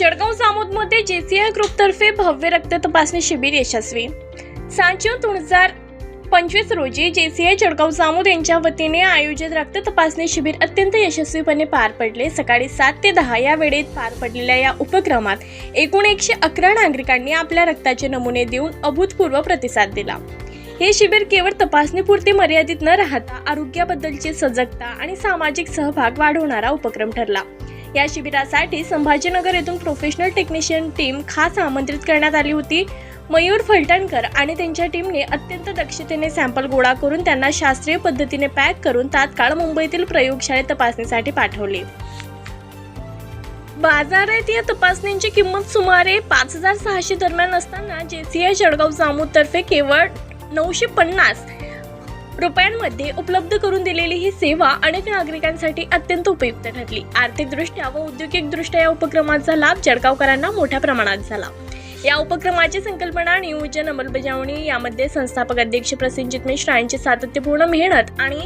Jalgaon जामोदमध्ये JCI ग्रुपतर्फे भव्य रक्त तपासणी शिबिर यशस्वी. सात जून दोन हजार पंचवीस रोजी जेसीआय जळगाव जामोद यांच्या वतीने आयोजित रक्त तपासणी शिबिर अत्यंत यशस्वीपणे पार पडले. सकाळी सात ते दहा या वेळेत पार पडलेल्या या उपक्रमात एकूण एकशे अकरा नागरिकांनी आपल्या रक्ताचे नमुने देऊन अभूतपूर्व प्रतिसाद दिला. हे शिबिर केवळ तपासणीपुरते मर्यादित न राहता आरोग्याबद्दलची सजगता आणि सामाजिक सहभाग वाढवणारा उपक्रम ठरला. या शिबिरासाठी संभाजीनगर येथून प्रोफेशनल टेक्निशियन टीम खास आमंत्रित करण्यात आली होती. मयूर फलटणकर आणि त्यांच्या टीमने अत्यंत दक्षतेने सॅम्पल गोळा करून त्यांना शास्त्रीय पद्धतीने पॅक करून तात्काळ मुंबईतील प्रयोगशाळेत तपासणीसाठी पाठवले. बाजारात या तपासण्यांची किंमत सुमारे पाच हजार सहाशे दरम्यान असताना जेसीआय जळगाव जामोदतर्फे केवळ नऊशे पन्नास रुपयांमध्ये उपलब्ध करून दिलेली ही सेवा अनेक नागरिकांसाठी अत्यंत उपयुक्त ठरली. आर्थिकदृष्ट्या व औद्योगिकदृष्ट्या या उपक्रमाचा लाभ जळगावकरांना मोठ्या प्रमाणात झाला. या उपक्रमाची संकल्पना नियोजन अंमलबजावणी यामध्ये संस्थापक अध्यक्ष प्रसेनजित मिश्रा यांची सातत्यपूर्ण मेहनत आणि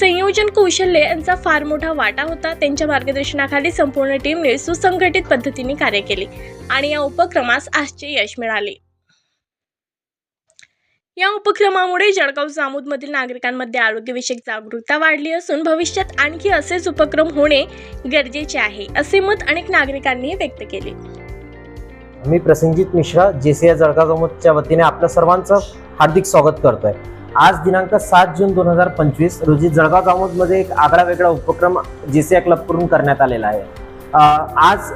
संयोजन कौशल्य यांचा फार मोठा वाटा होता. त्यांच्या मार्गदर्शनाखाली संपूर्ण टीमने सुसंघटित पद्धतीने कार्य केले आणि या उपक्रमास आजचे यश मिळाले. या उपक्रमामुळे जळगाव जामोदमधील नागरिकांमध्ये आरोग्यविषयक जागरूकता वाढली असून भविष्यात आणखी असेच उपक्रम होणे गरजेचे आहे असे मत अनेक नागरिकांनी व्यक्त केले. मी प्रसंजित मिश्रा जे सी जळगाव जामोदच्या वतीने आपल्या सर्वांचं हार्दिक स्वागत करतोय. आज दिनांक सात जून दोन हजार पंचवीस रोजी जळगाव जामोदमध्ये एक आगळा वेगळा उपक्रम जे सी क्लब क्लबकडून करण्यात आलेला आहे. आज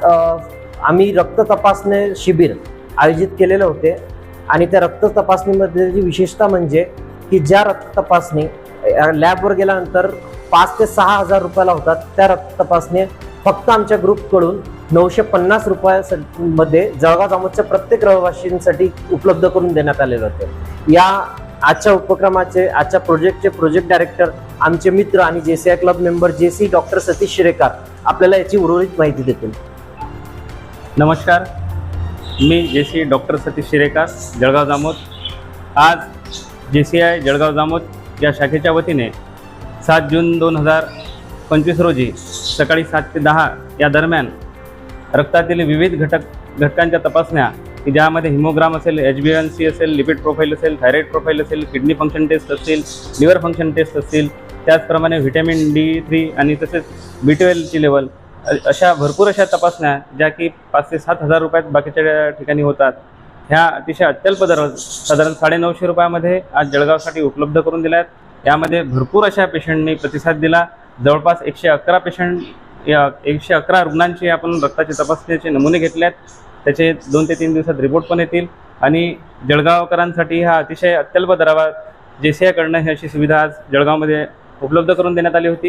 आम्ही रक्त तपासणी शिबिर आयोजित केलेले होते. आणि त्या रक्त तपासणीमध्ये विशेषता म्हणजे की ज्या रक्त तपासणी लॅबवर गेल्यानंतर पाच ते सहा हजार रुपयाला होतात त्या रक्त तपासणी फक्त आमच्या ग्रुपकडून नऊशे पन्नास रुपयामध्ये जळगाव जामोदच्या प्रत्येक रहिवाशींसाठी उपलब्ध करून देण्यात आलेले होते. या आजच्या उपक्रमाचे आजच्या प्रोजेक्टचे प्रोजेक्ट डायरेक्टर आमचे मित्र आणि J C I club member J C doctor Satish Shirekar आपल्याला याची उर्वरित माहिती देतील. नमस्कार. मी J C doctor Satish Shirekar Jalgaon Jamod. आज J C I Jalgaon Jamod या शाखेच्या वतीने सात जून दोन हजार पंचवीस रोजी सकाळी सात ते दहा या दरम्यान रक्तातील विविध घटक घटकांच्या तपासण्या की ज्यामध्ये हिमोग्राम असेल एच बी एन सी असेल लिपिड प्रोफाईल असेल थायरॉईड प्रोफाईल असेल किडनी फंक्शन टेस्ट असतील लिव्हर फंक्शन टेस्ट असतील त्याचप्रमाणे व्हिटॅमिन डी थ्री आणि तसेच बी ट्वेल्वची लेवल अशा भरपूर अशा तपासण्या ज्या की पाच ते सात हजार रुपयात बाकीच्या ठिकाणी होतात. ह्या अतिशय अत्यल्प दरात साधारण साडेनऊशे रुपयामध्ये आज जळगावसाठी उपलब्ध करून दिल्या आहेत यामध्ये भरपूर अशा पेशंटनी प्रतिसाद दिला. जवळपास एकशे अकरा पेशंट या एकशे अकरा रुग्णांची आपण रक्ताची तपासणीचे नमुने घेतले आहेत त्याचे दोन ते तीन दिवसात रिपोर्ट पण येतील. आणि जळगावकरांसाठी हा अतिशय अत्यल्प दरावर जे सी आयकडनं ही अशी सुविधा आज जळगावमध्ये उपलब्ध करून देण्यात आली होती.